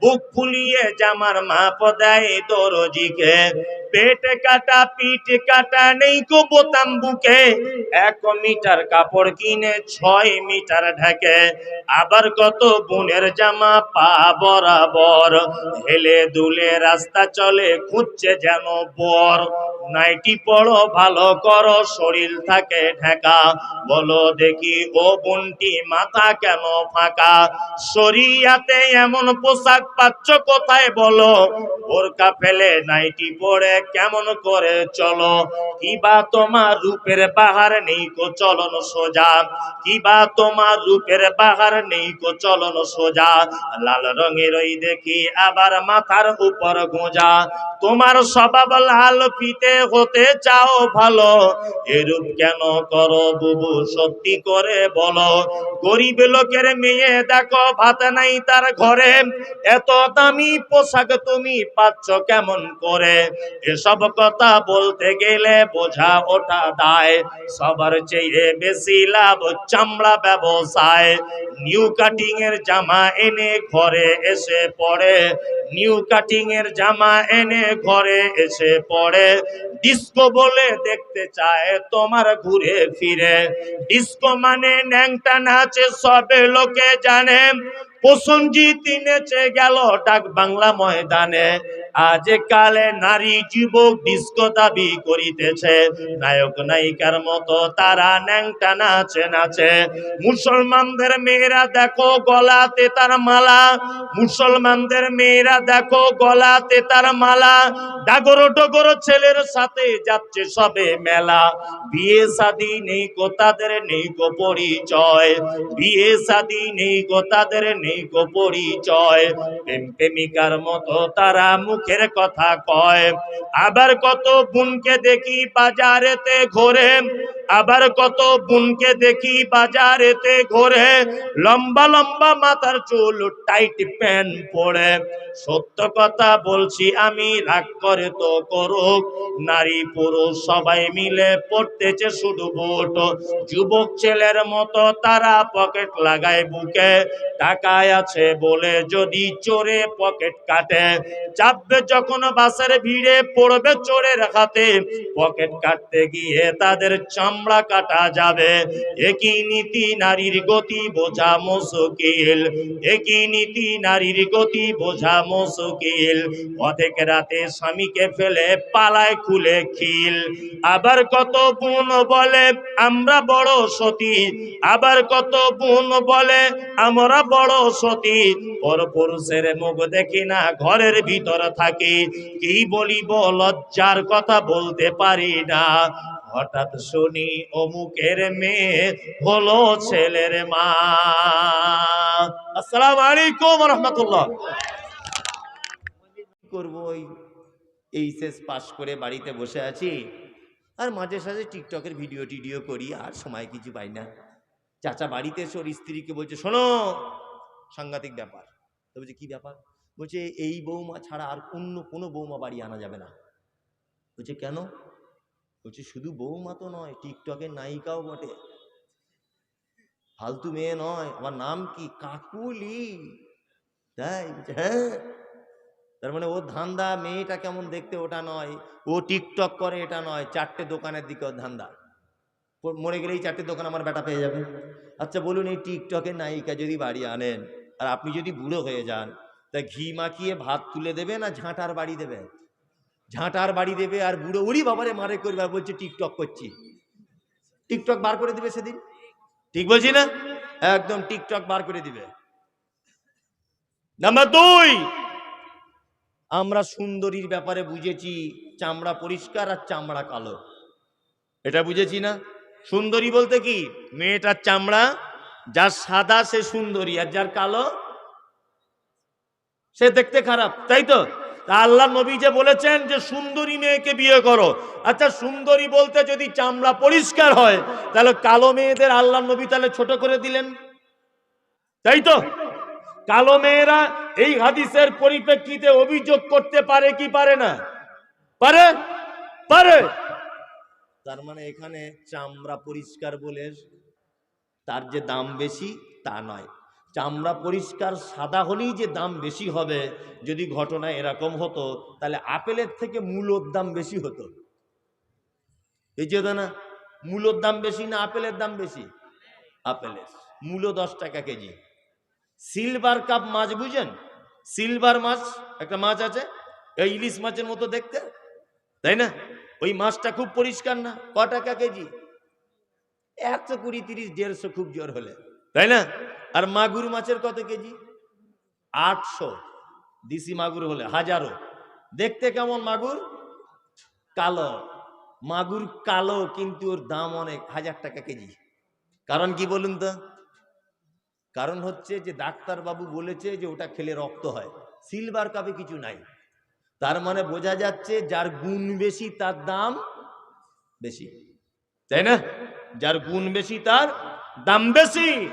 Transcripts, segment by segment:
বুক ফুলিয়ে জামার মাপ দেয় দরজিকে। পেট কাটা, পিঠ কাটা, নেই গো বোতাম বুকে। এক মিটার কাপড় কিনে, ছয় মিটার ঢাকে। আবার কত বোনের জামা পা বরাবর। হেলে দুলে রাস্তা চলে, খুঁজছে যেন বর। নাইটি পড়ো, ভালো করো, শরীর থাকে ঢাকা। বলো দেখি ও বোনটি মাথা কেন ফাঁকা? শরিয়াতে এমন পোশাক পাচ্ছ কোথায় বলো? বোরকা ফেলে নাইটি পরে কেমন করে চলো? কিবা তোমার রূপের বাহার নেই কো, চলন সোজা। কিবা তোমার রূপের বাহার নেই কো, চলন সোজা। লাল রঙের ওই দেখি আবার মাথার উপর গোঁজা। তোমার স্বভাব লাল, ফিতে হতে চাও ভালো। এরূপ কেন করো বুবু, সত্যি করে বলো। গরিব লোকের মেয়ে দেখো, ভাত নাই তার ঘরে। এত দামি পোশাক তুমি পাচ্ছ কেমন করে? এসব কথা বলতে গেলে বোঝা ওটা দায়। সবার চেয়ে বেশি লাভ চামড়া ব্যবসায়। নিউ কাটিং এর জামা এনে ঘরে এসে পড়ে। নিউ কাটিং এর জামা এনে ঘরে এসে পড়ে। ডিস্কো বলে দেখতে চায় তোমার ঘুরে ফিরে। ডিস্কো মানে ন্যাংটা নাচে সবে লোকে জানে। প্রসঞ্জিত নেচে গেল ডাক বাংলা ময়দানে। আজ কালে নারী যুবক ডিস্কো দাবি করিতেছে। নায়ক, নায়িকার মতো তারা ন্যাংটা নাচে নাচে। মুসলমানদের মেয়েরা দেখো গলাতে তার মালা। মুসলমানদের মেয়েরা দেখো গলাতে তার মালা। ডাগর, ডগর ছেলের সাথে যাচ্ছে সবে মেলা। বিয়ে শাদি নেই গো তাদের, নেই গো পরিচয়। বিয়ে শাদি নেই গো তাদের, নেই গো পরিচয়। প্রেম প্রেমিকার মতো তারা মুখের কথা কয়। আবার কত বোনকে দেখি বাজারেতে ঘোরে। আবার কত বোনকে দেখি বাজারেতে ঘোরে। লম্বা লম্বা মাথার চুল, টাইট প্যান্ট পরে। সত্য কথা বলছি, আমি রাগ করে তো করুক। নারী, পুরুষ সবাই মিলে পড়তেছে শুধু বুট যুবক ছেলের মতো তারা পকেট লাগায় বুকে। টাকায় আছে বলে যদি চোরে পকেট কাটে, চাপবে যখন বাসের ভিড়ে, পড়বে চোরের হাতে। পকেট কাটতে গিয়ে তাদের চামড়া কাটা যাবে। একই নীতি নারীর গতি বোঝা মুশকিল। একই নীতি নারীর গতি বোঝা মুশকিল। অধেক রাতে স্বামীকে ফেলে পালায় খুলে খিল। আবার কত বোন বলে, আমরা বড় সতী। আবার কত বোন বলে, আমরা বড় সতী। পর পুরুষের মুখ দেখি না, ঘরের ভিতর থাকি। কি বলিব, লজ্জার কথা বলতে পারি না। হঠাৎ শুনি অমুকের মেয়ে হলো ছেলের মা। আসসালামু আলাইকুম রহমতুল্লাহ করব ওই এইচএস পাস করে বাড়িতে বসে আছি। আর মাঝে সাঝে টিকটকের ভিডিও টিডিও করি, আর সময় কিছু পাই না। চাচা বাড়িতে এসে ওর স্ত্রীকে বলছে, শোনো, সাংঘাতিক ব্যাপার। তো বলছে, কি ব্যাপার? বলছে, এই বৌমা ছাড়া আর অন্য কোনো বৌমা বাড়ি আনা যাবে না। বলছে, কেন? বলছে, শুধু বৌমা তো নয়, টিকটকের নায়িকাও বটে। ফালতু মেয়ে নয়, আমার নাম কি? কাকুলি। তাই হ্যাঁ। তার মানে ও ধান্দা, মেয়েটা কেমন দেখতে ওটা নয়, ও টিকটক করে এটা নয়, চারটে দোকানের দিকে ওর ধান্দা। মরে গেলেই চারটে দোকান আমার বেটা পেয়ে যাবে। আচ্ছা বলুন এই টিকটকের নায়িকা যদি বাড়ি আনেন, আর আপনি যদি বুড়ো হয়ে যান, তা ঘি মাখিয়ে ভাত তুলে দেবে না ঝাঁটার বাড়ি দেবে ঝাঁটার বাড়ি দেবে আর বুড়ো উড়ি বাবারে মারে করবে আর বলছে, টিকটক করছি। টিকটক বার করে দিবে সেদিন? ঠিক বলছি না? একদম টিকটক বার করে দিবে। নাম্বার দুই, আমরা সুন্দরীর ব্যাপারে বুঝেছি, চামড়া পরিষ্কার আর চামড়া কালো। এটা বুঝেছি না? সুন্দরী বলতে কি? মেয়েটার চামড়া, যার সাদা সে সুন্দরী আর যার কালো, সে দেখতে খারাপ, তাই তো? তা আল্লাহ নবী যে বলেছেন যে, সুন্দরী মেয়েকে বিয়ে করো। আচ্ছা সুন্দরী বলতে যদি চামড়া পরিষ্কার হয়, তাহলে কালো মেয়েদের আল্লাহ নবী তাহলে ছোট করে দিলেন। তাই তো? কালো মেয়েরা এই হাদিসের পরিপ্রেক্ষিতে অভিযোগ করতে পারে কি পারে না? পারে? পারে। তার মানে এখানে চামড়া পরিষ্কার বলে তার যে দাম বেশি, তা নয়। চামড়া পরিষ্কার সাদা হলেই যে দাম বেশি হবে, যদি ঘটনা এরকম হতো, তাহলে আপেলের থেকে মূলোর দাম বেশি হতো। এই যে না মূলোর দাম বেশি না আপেলের দাম বেশি? আপেলের। মূলো দশ টাকা কেজি। সিলভার কাপ মাছ বুঝেন? সিলভার মাছ, একটা মাছ আছে, এই ইলিশ মাছের মতো দেখতে, তাই না? ওই মাছটা খুব পরিষ্কার না, ক টাকা কেজি? একশো কুড়ি, তিরিশ, দেড়শো খুব জোর হলে, তাই না? আর মাগুর মাছের কত কেজি? আটশো। দিসি মাগুর হলে হাজারো। দেখতে কেমন মাগুর? কালো। মাগুর কালো, কিন্তু ওর দাম অনেক, হাজার টাকা কেজি। কারণ কি বলুন তো? কারণ হচ্ছে যে ডাক্তার বাবু বলেছে যে ওটা খেলে রক্ত হয়। সিলভার কাপে কিছু নাই। তার মানে বোঝা যাচ্ছে যার গুণ বেশি তার দাম বেশি। তাই না? যার গুণ বেশি তার দাম বেশি।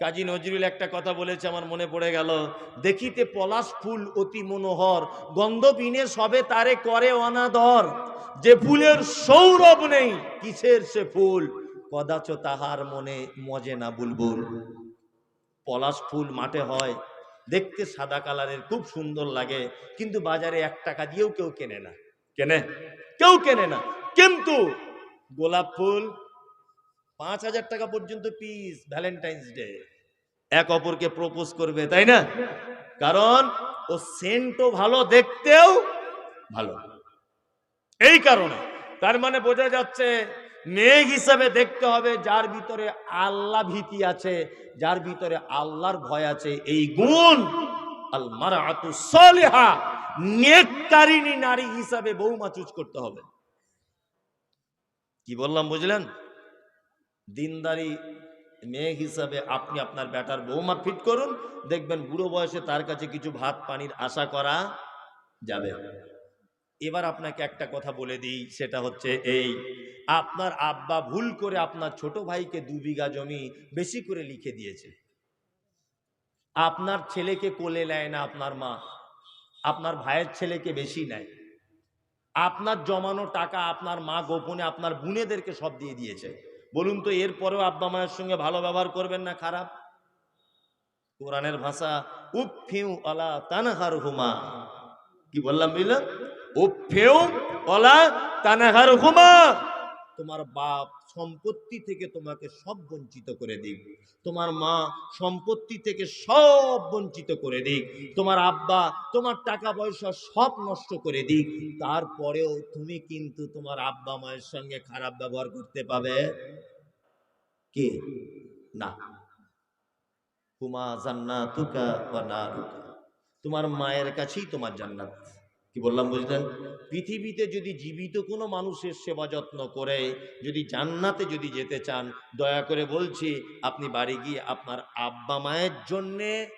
কাজী নজরুল একটা কথা বলেছে, আমার মনে পড়ে গেল। দেখিতে পলাশ ফুল অতি মনোহর, গন্ধ বিনে সবে তারে করে অনাদর। যে ফুলের সৌরভ নেই, কিসের সে ফুল? কদাচ তাহার মনে মজে না বুলবুল। পলাশ ফুল মাঠে হয়, দেখতে সাদা কালারের, খুব সুন্দর লাগে। কিন্তু বাজারে এক টাকা দিয়েও কেউ কেনে না। কেনে? কেউ কেনে না। কিন্তু গোলাপ ফুল পাঁচ হাজার টাকা পর্যন্ত পিস ভ্যালেন্টাইন্স ডে এক অপরকে প্রপোজ করবে, তাই না? কারণ ও সেন্টও ভালো, দেখতেও ভালো। এই কারণে। তার মানে বোঝা যাচ্ছে, মেঘ হিসাবে দেখতে হবে যার ভিতরে আল্লাহ ভীতি আছে, যার ভিতরে আল্লাহর ভয় আছে। এই গুণ আল মারাতু সলিহা নেককারিনী নারী হিসাবে বৌমা চুজ করতে হবে। কি বললাম, বুঝলেন? দিনদারি মেয়ে হিসাবে আপনি আপনার বেটার বৌমা ফিট করুন, দেখবেন বুড়ো বয়সে তার কাছে কিছু ভাত পানির আশা করা যাবে এবার আপনাকে একটা কথা বলে দিই, সেটা হচ্ছে এই, আপনার আব্বা ভুল করে আপনার ছোট ভাইকে দু বিঘা জমি বেশি করে লিখে দিয়েছে। আপনার ছেলেকে কোলে নেয় না আপনার মা, আপনার ভাইয়ের ছেলেকে বেশি নেয়। আপনার জমানো টাকা আপনার মা গোপনে আপনার বুনেদেরকে সব দিয়ে দিয়েছে। বলুন তো, এরপরেও আব্বা মায়ের সঙ্গে ভালো ব্যবহার করবেন না খারাপ? কোরআনের ভাষা উফিউ আলা তানহার হুমা কি বললাম বুঝলাম উফিউ অলা তানহার হুমা তোমার বাপ সম্পত্তি থেকে তোমাকে সব বঞ্চিত করে দিক। তোমার মা সম্পত্তি থেকে সব বঞ্চিত করে দিক। তোমার আব্বা, তোমার টাকা পয়সা সব নষ্ট করে দিক। তারপরেও তুমি কিন্তু তোমার আব্বা মায়ের সঙ্গে খারাপ ব্যবহার করতে পাবে। কে? না। তোমার মায়ের কাছেই তোমার জান্নাত। কি বললাম বুঝলেন? পৃথিবীতে যদি জীবিত কোনো মানুষের সেবা যত্ন করে, যদি জান্নাতে যদি যেতে চান, দয়া করে বলছি, আপনি বাড়ি গিয়ে আপনার আব্বা মায়ের জন্যে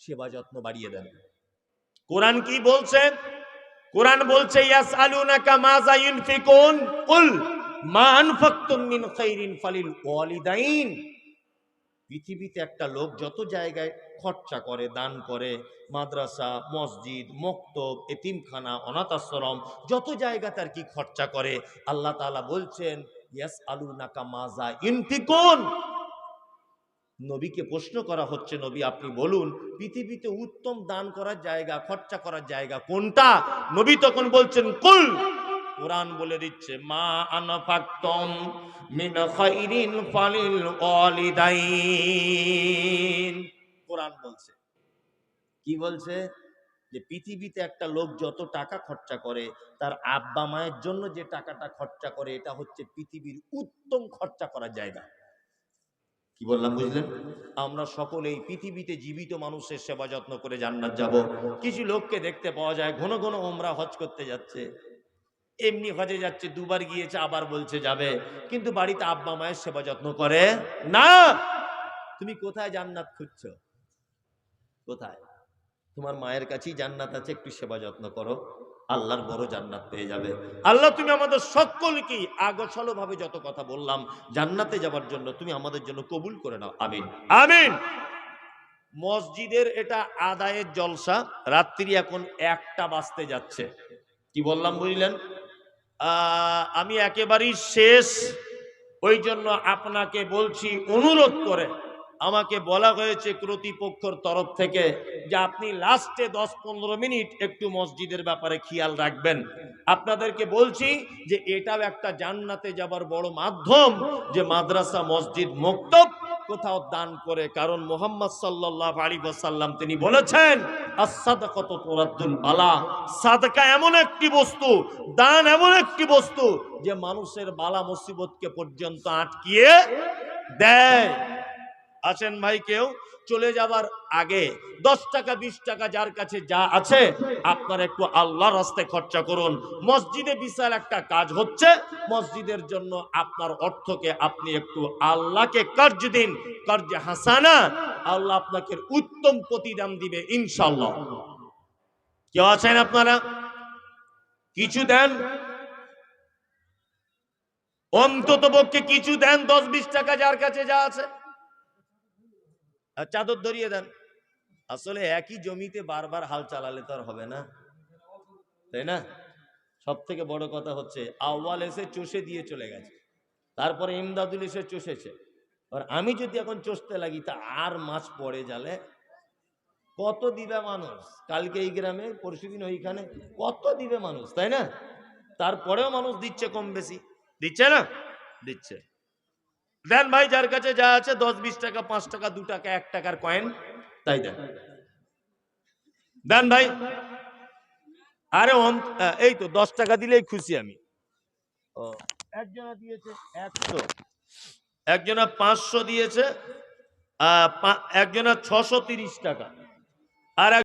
সেবা যত্ন বাড়িয়ে দেন। কোরআন কি বলছে? কোরআন বলছে, ইয়াসআলুনাকা মাযা ইউনফিকুন? কুল, মা আনফাকতুম মিন খাইরিন ফালিল ওয়ালিদাইন। পৃথিবীতে একটা লোক যত জায়গায় খরচা করে, দান করে, মাদ্রাসা, মসজিদ, মক্তব, এতিমখানা, অনাথ আশ্রম, যত জায়গা তার কি খরচা করে, আল্লাহ তাআলা বলছেন ইয়াস আলু নাকা মাজা ইনফিকুন। নবীকে প্রশ্ন করা হচ্ছে, নবী, আপনি বলুন, পৃথিবীতে উত্তম দান করার জায়গা, খরচা করার জায়গা কোনটা? নবী তখন বলছেন, কুল। কোরআন বলে দিচ্ছে, মা আনফাক্তম মিন খাইরিন ফালিল ওয়ালিদাইন। কোরআন বলছে। কি বলছে? যে পৃথিবীতে একটা লোক যত টাকা খরচা করে, তার আব্বা মায়ের জন্য যে টাকাটা খরচা করে, এটা হচ্ছে পৃথিবীর উত্তম খরচা করার জায়গা। কি বললাম, বুঝলেন? আমরা সকলেই পৃথিবীতে জীবিত মানুষের সেবা যত্ন করে জান্নাত যাব। কিছু লোককে দেখতে পাওয়া যায়, ঘন ঘন ওমরা হজ করতে যাচ্ছে। এমনি হজে যাচ্ছে দুবার গিয়েছে আবার বলছে যাবে। কিন্তু বাড়িতে আব্বা মায়ের সেবা যত্ন করে না। তুমি কোথায় জান্নাত খুঁজছো? কোথায়? তোমার মায়ের কাছেই জান্নাত আছে একটু সেবা যত্ন করো। আল্লাহর বড় জান্নাত পেয়ে যাবে। আল্লাহ তুমি আমাদের সকলকে আগছালো ভাবে যত কথা বললাম জান্নাতে যাবার জন্য তুমি আমাদের জন্য কবুল করে নাও। আমিন। আমিন। মসজিদের এটা আদায়ের জলসা রাত্রি এখন একটা বাজতে যাচ্ছে। কি বললাম বুঝলেন? আমি একেবারেই শেষ। ওই জন্য আপনাকে বলছি, অনুরোধ করে আমাকে বলা হয়েছে কর্তৃপক্ষের তরফ থেকে যে আপনি লাস্টে দশ পনেরো মিনিট একটু মসজিদের ব্যাপারে খেয়াল রাখবেন। আপনাদেরকে বলছি যে এটাও একটা জান্নাতে যাবার বড় মাধ্যম যে মাদ্রাসা মসজিদ মুক্তব কোথাও দান করে, কারণ মোহাম্মদ সাল্লাহ আলী সাল্লাম তিনি বলেছেন তোরাদ্দুল বালা। সাদকা এমন একটি বস্তু, দান এমন একটি বস্তু যে মানুষের বালা মুসিবতকে পর্যন্ত আটকিয়ে দেয়। আছেন ভাই কেউ? চলে যাবার আগে দশ টাকা, বিশ টাকা যার কাছে যা আছে, আপনার একটু আল্লাহর রাস্তায় খরচা করুন। মসজিদে বিশাল একটা কাজ হচ্ছে, মসজিদের জন্য আপনার অর্থকে আপনি একটু আল্লাহকে কর্জ দিন কর্জে হাসানা, আল্লাহ আপনাকে উত্তম প্রতিদান দিবে ইনশাল্লাহ কেউ আছেন আপনারা? কিছু দেন? অন্তত পক্ষে কিছু দেন, দশ, বিশ টাকা যার কাছে যা আছে। চাদর ধরিয়ে দেন। আসলে একই জমিতে বারবার হাল চালালে তো আর হবে না। তাই না? সব থেকে বড় কথা হচ্ছে আউ্বাল এসে চষে দিয়ে চলে গেছে। তারপরে ইমদাদুল এসে চষেছে। আর আমি যদি এখন চষতে লাগি, তা আর মাছ পড়ে জালে? কত দিবে মানুষ? কালকে এই গ্রামে পরশুদিন ওইখানে, কত দিবে মানুষ? তাই না? তারপরেও মানুষ দিচ্ছে কম বেশি। দিচ্ছে না? দিচ্ছে। দেন ভাই যার কাছে যা আছে দশ বিশ টাকা পাঁচ টাকা দু টাকা এক টাকার কয়েন তাই দেন। দেন ভাই আরে এই তো দশ টাকা দিলেই খুশি আমি। একজনা দিয়েছে একশো। একজনা পাঁচশো দিয়েছে আহ, একজনা ছশো তিরিশ টাকা। আর